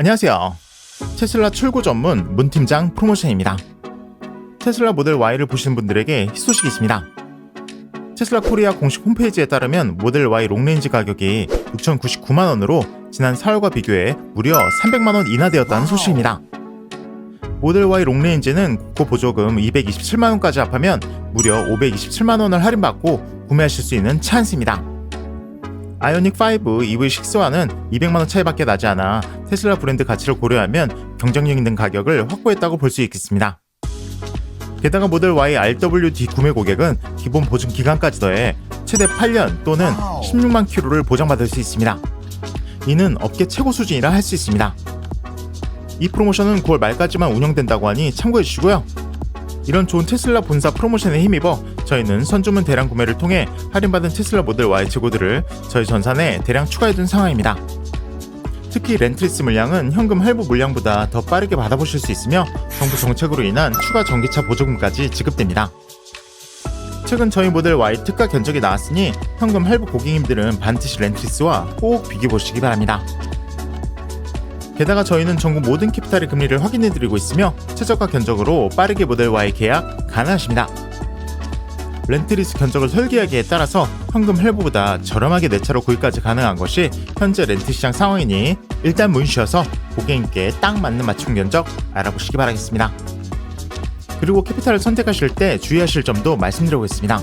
안녕하세요. 테슬라 출고 전문 문 팀장 프로모션입니다. 테슬라 모델 Y를 보시는 분들에게 희소식이 있습니다. 테슬라 코리아 공식 홈페이지에 따르면 모델 Y 롱레인지 가격이 6,099만 원으로 지난 4월과 비교해 무려 300만 원 인하되었다는 소식입니다. 모델 Y 롱레인지는 국고 보조금 227만 원까지 합하면 무려 527만 원을 할인받고 구매하실 수 있는 찬스입니다. 아이오닉 5 EV6와는 200만원 차이밖에 나지 않아 테슬라 브랜드 가치를 고려하면 경쟁력 있는 가격을 확보했다고 볼 수 있겠습니다. 게다가 모델 Y RWD 구매 고객은 기본 보증 기간까지 더해 최대 8년 또는 16만 킬로를 보장받을 수 있습니다. 이는 업계 최고 수준이라 할 수 있습니다. 이 프로모션은 9월 말까지만 운영된다고 하니 참고해 주시고요. 이런 좋은 테슬라 본사 프로모션에 힘입어 저희는 선주문 대량 구매를 통해 할인받은 테슬라 모델 Y 재고들을 저희 전산에 대량 추가해둔 상황입니다. 특히 렌트리스 물량은 현금 할부 물량보다 더 빠르게 받아보실 수 있으며 정부 정책으로 인한 추가 전기차 보조금까지 지급됩니다. 최근 저희 모델 Y 특가 견적이 나왔으니 현금 할부 고객님들은 반드시 렌트리스와 꼭 비교 보시기 바랍니다. 게다가 저희는 전국 모든 캐피탈의 금리를 확인해드리고 있으며 최저가 견적으로 빠르게 모델 Y 계약 가능하십니다. 렌트리스 견적을 설계하기에 따라서 현금 할부보다 저렴하게 내 차로 구입까지 가능한 것이 현재 렌트 시장 상황이니 일단 문의셔서 고객님께 딱 맞는 맞춤 견적 알아보시기 바라겠습니다. 그리고 캐피탈을 선택하실 때 주의하실 점도 말씀드리겠습니다.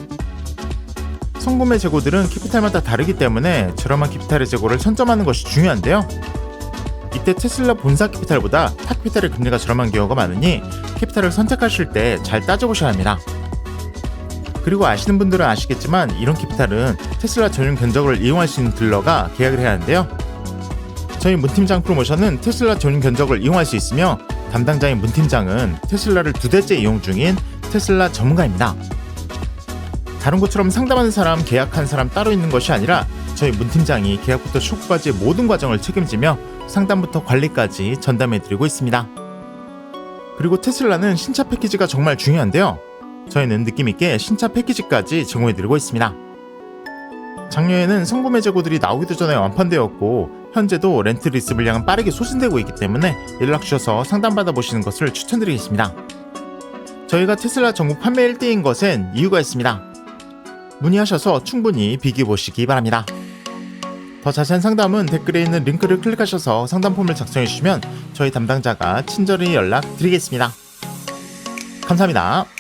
성구매 재고들은 캐피탈마다 다르기 때문에 저렴한 캐피탈의 재고를 선점하는 것이 중요한데요. 이때 테슬라 본사 캐피탈보다 타 캐피탈의 금리가 저렴한 경우가 많으니 캐피탈을 선택하실 때 잘 따져보셔야 합니다. 그리고 아시는 분들은 아시겠지만 이런 캐피탈은 테슬라 전용 견적을 이용할 수 있는 딜러가 계약을 해야 하는데요. 저희 문팀장 프로모션은 테슬라 전용 견적을 이용할 수 있으며 담당자인 문팀장은 테슬라를 두 대째 이용 중인 테슬라 전문가입니다. 다른 곳처럼 상담하는 사람, 계약한 사람 따로 있는 것이 아니라 저희 문팀장이 계약부터 출고까지 모든 과정을 책임지며 상담부터 관리까지 전담해드리고 있습니다. 그리고 테슬라는 신차 패키지가 정말 중요한데요. 저희는 느낌있게 신차 패키지까지 제공해드리고 있습니다. 작년에는 성구매 재고들이 나오기도 전에 완판되었고 현재도 렌트 리스 물량은 빠르게 소진되고 있기 때문에 연락 주셔서 상담받아 보시는 것을 추천드리겠습니다. 저희가 테슬라 전국 판매 1등인 것엔 이유가 있습니다. 문의하셔서 충분히 비교해 보시기 바랍니다. 더 자세한 상담은 댓글에 있는 링크를 클릭하셔서 상담 폼을 작성해 주시면 저희 담당자가 친절히 연락 드리겠습니다. 감사합니다.